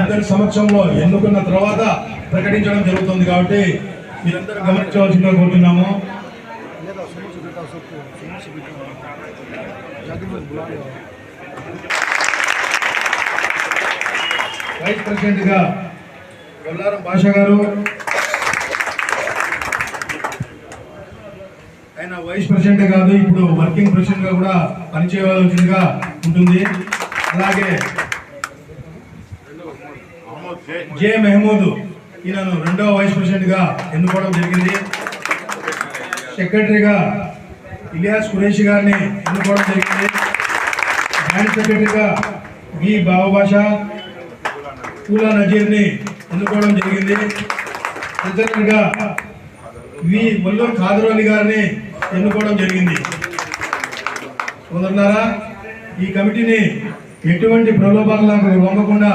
అందరి సమక్షంలో ఎన్నుకున్న తర్వాత ప్రకటించడం జరుగుతుంది కాబట్టి మీరందరూ గమనించవలసిందిగా కోరుతున్నాము. వైస్ ప్రెసిడెంట్గా బొల్లారం భాష గారు ఆయన వైస్ ప్రెసిడెంట్ కాదు ఇప్పుడు వర్కింగ్ ప్రెసిడెంట్గా కూడా పనిచేయవలసిందిగా ఉంటుంది. అలాగే జే మెహమూద్. ఈయనను రెండవ వైస్ ప్రెసిడెంట్గా ఎన్నుకోవడం జరిగింది. సెక్రటరీగా ఇలియాస్ కురేషి గారిని ఎన్నుకోవడం జరిగింది. జాయింట్ సెక్రటరీగా వి బావభాష పూలా నజీర్ని ఎన్నుకోవడం జరిగింది. ట్రెజరర్గా వి వల్లూరు ఖాదర్ గారిని ఎన్నుకోవడం జరిగింది. సోదరులారా ఈ కమిటీని ఎటువంటి ప్రలోభాలకు లొంగకుండా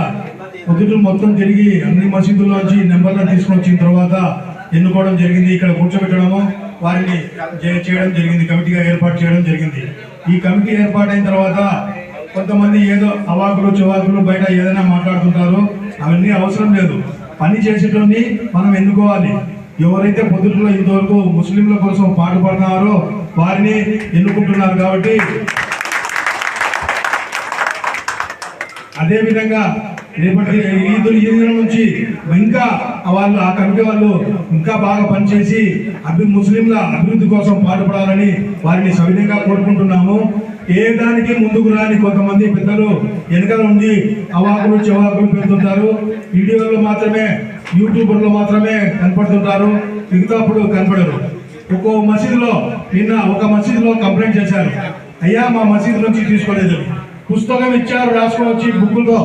పొద్దుట మొత్తం తిరిగి అన్ని మసీదుల్లోంచి నెంబర్లను తీసుకుని వచ్చిన తర్వాత ఎన్నుకోవడం జరిగింది. ఇక్కడ కూర్చోబెట్టడము వారిని చేయడం జరిగింది. కమిటీగా ఏర్పాటు చేయడం జరిగింది. ఈ కమిటీ ఏర్పాటైన తర్వాత కొంతమంది ఏదో అవాకులు చవాకులు బయట ఏదైనా మాట్లాడుతుంటారు. అవన్నీ అవసరం లేదు. పని చేసేటోని మనం ఎన్నుకోవాలి. ఎవరైతే పొద్దుట్లో ఇంతవరకు ముస్లింల కోసం పాటుపడుతున్నారో వారిని ఎన్నుకుంటున్నారు కాబట్టి అదే విధంగా రేపటి ఈద్ ఈద్ నుంచి ఇంకా వాళ్ళు ఆ కమిటీ వాళ్ళు ఇంకా బాగా పనిచేసి అభి ముస్లింల అభివృద్ధి కోసం పాటుపడాలని వారిని సవినయంగా కోరుకుంటున్నాము. ఏ దానికి ముందుకు రాని కొంతమంది పెద్దలు వెనకాల ఉండి అవాకులు చెవాకులు పెడుతుంటారు. వీడియోలో మాత్రమే యూట్యూబర్లో మాత్రమే కనపడుతుంటారు. మిగతాప్పుడు కనపడరు. ఒక్కో మసీదులో నిన్న ఒక మసీదులో కంప్లైంట్ చేశారు. అయ్యా మా మసీదు నుంచి తీసుకోలేదు. పుస్తకం ఇచ్చారు రాసుకొని వచ్చి బుక్కులతో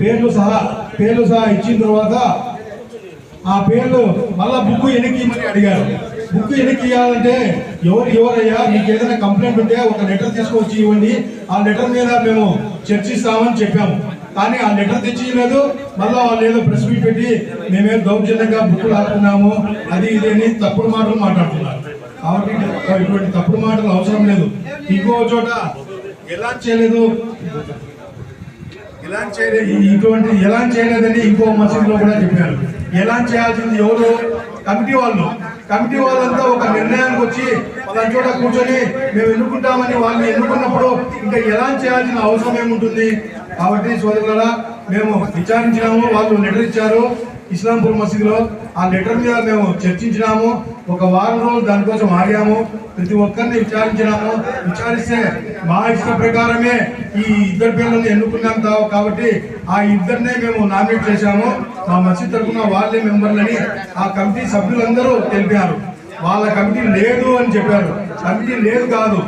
పేర్లు సహా పేర్లు సహా ఇచ్చిన తర్వాత ఆ పేర్లు మళ్ళా బుక్ వెనక్కి ఇమ్మని అడిగారు. బుక్ వెనక్కి ఇవ్వాలంటే ఎవరు ఎవరయ్యా? మీకు ఏదైనా కంప్లైంట్ ఉంటే ఒక లెటర్ తీసుకొచ్చి ఇవ్వండి. ఆ లెటర్ మీద మేము చర్చిస్తామని చెప్పాము. కానీ ఆ లెటర్ తెచ్చిలేదు మళ్ళీ వాళ్ళు ఏదో ప్రెస్ మీట్ పెట్టి మేమేం దౌర్జన్యంగా బుక్కులు ఆడుతున్నాము అది ఇది అని తప్పుడు మాటలు మాట్లాడుతున్నారు. కాబట్టి ఇటువంటి తప్పుడు మాటలు అవసరం లేదు. ఇంకో చోట ఎలా చేయలేదు? ఎలా చేయలేదు? ఇటువంటి ఎలా చేయలేదని ఇంకో మసీదులో కూడా చెప్పారు ఎలా చేయాల్సింది ఎవరు? కమిటీ వాళ్ళు. కమిటీ వాళ్ళంతా ఒక నిర్ణయానికి వచ్చి వాళ్ళ చోట కూర్చొని మేము ఎన్నుకుంటామని వాళ్ళు ఎన్నుకున్నప్పుడు ఇంకా ఎలా చేయాల్సిన అవసరం ఏముంటుంది? కాబట్టి సోదరులరా మేము విచారించినాము వాళ్ళు లెటర్ ఇచ్చారు ఇస్లాంపూర్ మసీదులో ఆ లెటర్ మీద మేము చర్చించినాము. ఒక వారం రోజులు దానికోసం ఆగాము. ప్రతి ఒక్కరిని విచారించినాము. విచారిస్తే మా ఇష్ట ప్రకారమే ఈ ఇద్దరు పేర్లను ఎన్నుకున్నాం కావు కాబట్టి ఆ ఇద్దరినే మేము నామినేట్ చేశాము. మా మసీద్ తరఫున వాళ్ళే మెంబర్లని ఆ కమిటీ సభ్యులందరూ తెలిపారు. వాళ్ళ కమిటీ లేదు అని చెప్పారు. కమిటీ లేదు కాదు.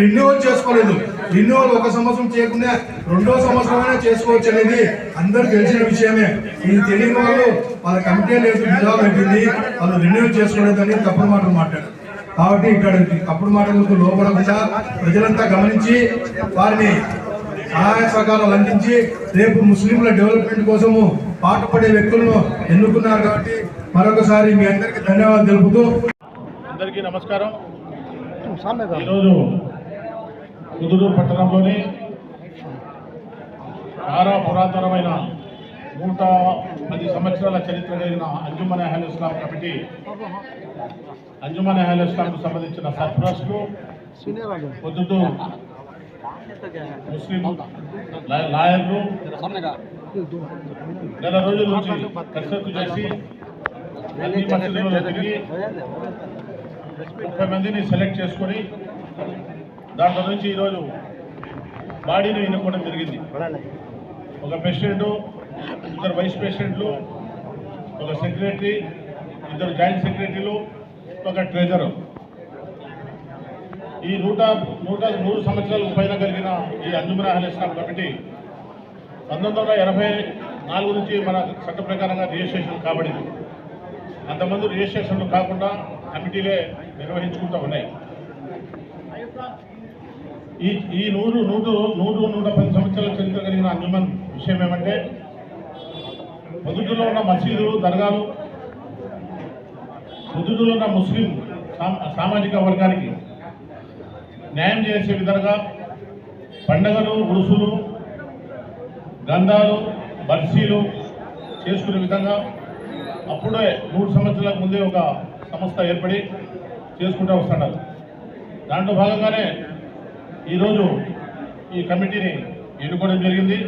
రిన్యూవల్ చేసుకోలేదు. రెన్యువల్ ఒక సంవత్సరం చేయకుండా రెండో సంవత్సరమైనా చేసుకోవచ్చు అనేది అందరూ తెలిసిన విషయమే. ఇది తెలియని వాళ్ళు వాళ్ళ కమిటీ లేదు డిజాల్వ్ అయిపోయింది వాళ్ళు రెన్యువల్ చేసుకోలేదని తప్పుడు మాటలు మాట్లాడారు. కాబట్టి ఇక్కడ తప్పుడు మాటలకు లోపడకుండా ప్రజలంతా గమనించి వారిని సహాయ సహకారాలు అందించి రేపు ముస్లింల డెవలప్మెంట్ కోసము పాటుపడే వ్యక్తులను ఎన్నుకున్నారు కాబట్టి మరొకసారి మీ అందరికీ ధన్యవాదాలు తెలుపుతూ అందరికీ నమస్కారం. ఈరోజు కుదురు పట్టణంలోని చాలా పురాతనమైన నూట పది సంవత్సరాల చరిత్ర కలిగిన అంజుమన్ అహల్ ఇస్లాం కమిటీ అంజుమన్ అహల్ ఇస్లాంకు సంబంధించిన సర్ప్రస్లు పొద్దుటూ ముస్లిం లాయర్లు నెల రోజుల నుంచి కసరత్తు చేసి అన్ని మసీదులలో తిరిగి ముప్పై మందిని సెలెక్ట్ చేసుకొని దాంట్లో నుంచి ఈరోజు బాడీని ఎన్నుకోవడం జరిగింది. ఒక ప్రెసిడెంట్ ఇద్దరు వైస్ ప్రెసిడెంట్లు ఒక సెక్రటరీ ఇద్దరు జాయింట్ సెక్రటరీలు ఒక ట్రెజరర్. ఈ నూట నూట నూరు సంవత్సరాలకు పైన కలిగిన ఈ అంజుమన్ అహల్ ఇస్లాం కమిటీ పంతొమ్మిది వందల ఎనభై నాలుగు నుంచి మన చట్ట ప్రకారంగా రిజిస్ట్రేషన్ కాబడింది. అంతమంది రిజిస్ట్రేషన్లు కాకుండా కమిటీలే నిర్వహించుకుంటూ ఉన్నాయి. ఈ ఈ నూరు నూరు నూరు నూట పది సంవత్సరాల చరిత్ర కలిగిన అంజుమన్ విషయం ఏమంటే పొద్దుటలో ఉన్న మసీదు దర్గాలు పొద్దుటలో ఉన్న ముస్లిం సామాజిక వర్గానికి న్యాయం చేసే విధంగా పండగలు ఉరుసులు గంధాలు బర్సీలు చేసుకునే విధంగా అప్పుడే మూడు సంవత్సరాల ముందే ఒక సంస్థ ఏర్పడి చేసుకుంటూ వస్తున్నారు. దాంట్లో భాగంగానే ఈరోజు ఈ కమిటీని ఎన్నుకోవడం జరిగింది.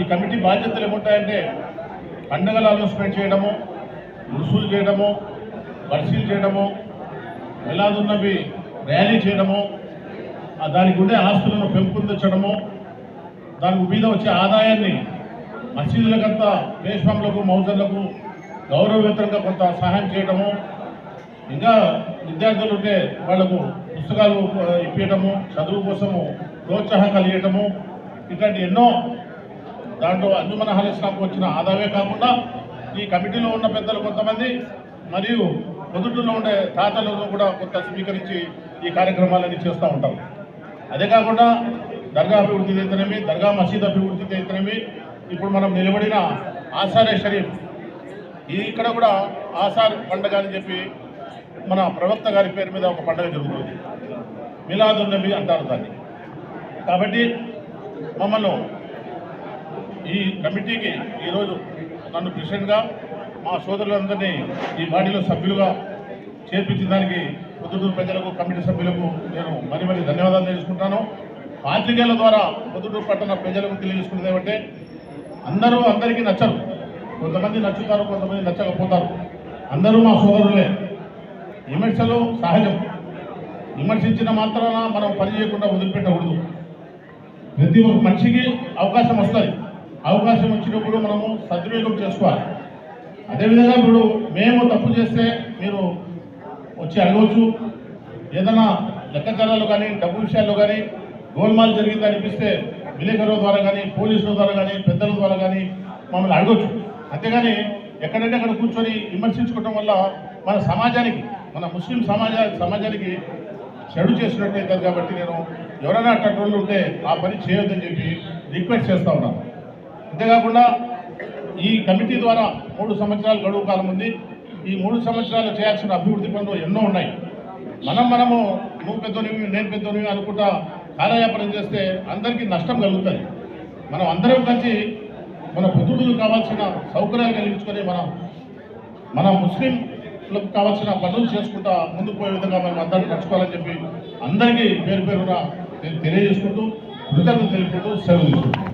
ఈ కమిటీ బాధ్యతలు ఏముంటాయంటే పండగల అనౌన్స్మెంట్ చేయడము రుసూలు చేయడము బర్సీలు చేయడము మిలాదున్నవి ర్యాలీ చేయడము దానికి ఉండే ఆస్తులను పెంపొందించడము దాని మీద వచ్చే ఆదాయాన్ని మసీదులకంతా పేష్మాములకు మౌజర్లకు గౌరవవేతనంగా కొంత సహాయం చేయడము. ఇంకా విద్యార్థులు ఉంటే వాళ్ళకు పుస్తకాలు ఇప్పియటము ఇప్పించడము చదువు కోసము ప్రోత్సాహం కలిగటము ఇట్లాంటి ఎన్నో దాంట్లో అంజుమన అహల్ వచ్చిన ఆదాయమే కాకుండా ఈ కమిటీలో ఉన్న పెద్దలు కొంతమంది మరియు పొద్దుటూరులో ఉండే తాతలను కూడా కొంత స్వీకరించి ఈ కార్యక్రమాలన్నీ చేస్తూ ఉంటాం అదే కాకుండా దర్గా అభివృద్ధి అయితేనేమి దర్గా మసీద్ అభివృద్ధి అయితేనేమి ఇప్పుడు మనం నిలబడిన ఆసారే షరీఫ్ ఇక్కడ కూడా ఆసార్ పండగ అని చెప్పి మన ప్రవక్త గారి పేరు మీద ఒక పండగ జరుగుతుంది. మిలాదున్ అంటారు దాన్ని. కాబట్టి మమ్మల్ని ఈ కమిటీకి ఈరోజు నన్ను ప్రెసిడెంట్గా మా సోదరులందరినీ ఈ బాడీలో సభ్యులుగా చేర్పించిన దానికి పొద్దుటూరు ప్రజలకు కమిటీ సభ్యులకు నేను మరి మరి ధన్యవాదాలు తెలుసుకుంటాను. పాత్రికేయుల ద్వారా పొద్దుటూరు పట్టణ ప్రజలకు తెలియజేసుకున్నది ఏమంటే అందరూ అందరికీ నచ్చరు. కొంతమంది నచ్చుతారు కొంతమంది నచ్చకపోతారు. అందరూ మా సోదరులే. విమర్శలు సహజం. విమర్శించిన మాత్రాన మనం పని చేయకుండా వదిలిపెట్టకూడదు. ప్రతి ఒక్క మనిషికి అవకాశం వస్తుంది. అవకాశం వచ్చినప్పుడు మనము సద్వినియోగం చేసుకోవాలి. అదేవిధంగా ఇప్పుడు మేము తప్పు చేస్తే మీరు వచ్చి అడగవచ్చు. ఏదైనా లెక్కచారాలు కానీ డబ్బు విషయాల్లో కానీ గోల్మాల్ జరిగింది అనిపిస్తే విలేకరుల ద్వారా కానీ పోలీసుల ద్వారా కానీ పెద్దల ద్వారా కానీ మమ్మల్ని అడగొచ్చు అంతేగాని ఎక్కడంటే అక్కడ కూర్చొని విమర్శించుకోవడం వల్ల మన సమాజానికి మన ముస్లిం సమాజ సమాజానికి చెడు చేసినట్టు అవుతుంది కాబట్టి నేను ఎవరైనా అట్లాంటి ఉంటే ఆ పని చేయొద్దని చెప్పి రిక్వెస్ట్ చేస్తూ ఉన్నాను. అంతేకాకుండా ఈ కమిటీ ద్వారా మూడు సంవత్సరాలు గడువు కాలం ఉంది. ఈ మూడు సంవత్సరాలు చేయాల్సిన అభివృద్ధి పనులు ఎన్నో ఉన్నాయి. మనం మనము నువ్వు పెద్దనివి నేను పెద్దనివి అనుకుంటా కాలయాపనం చేస్తే అందరికీ నష్టం కలుగుతుంది. మనం అందరం కలిసి మన పొద్దుడు కావాల్సిన సౌకర్యాలు కలిగించుకొని మనం మన ముస్లిం పిల్లలకు కావాల్సిన పనులు చేసుకుంటా ముందుకు పోయే విధంగా మనం అందరినీ నడుచుకోవాలని చెప్పి అందరికీ పేరు పేరున తెలియజేసుకుంటూ కృతజ్ఞతలు తెలుపుకుంటూ సెలవు తీసుకుంటాం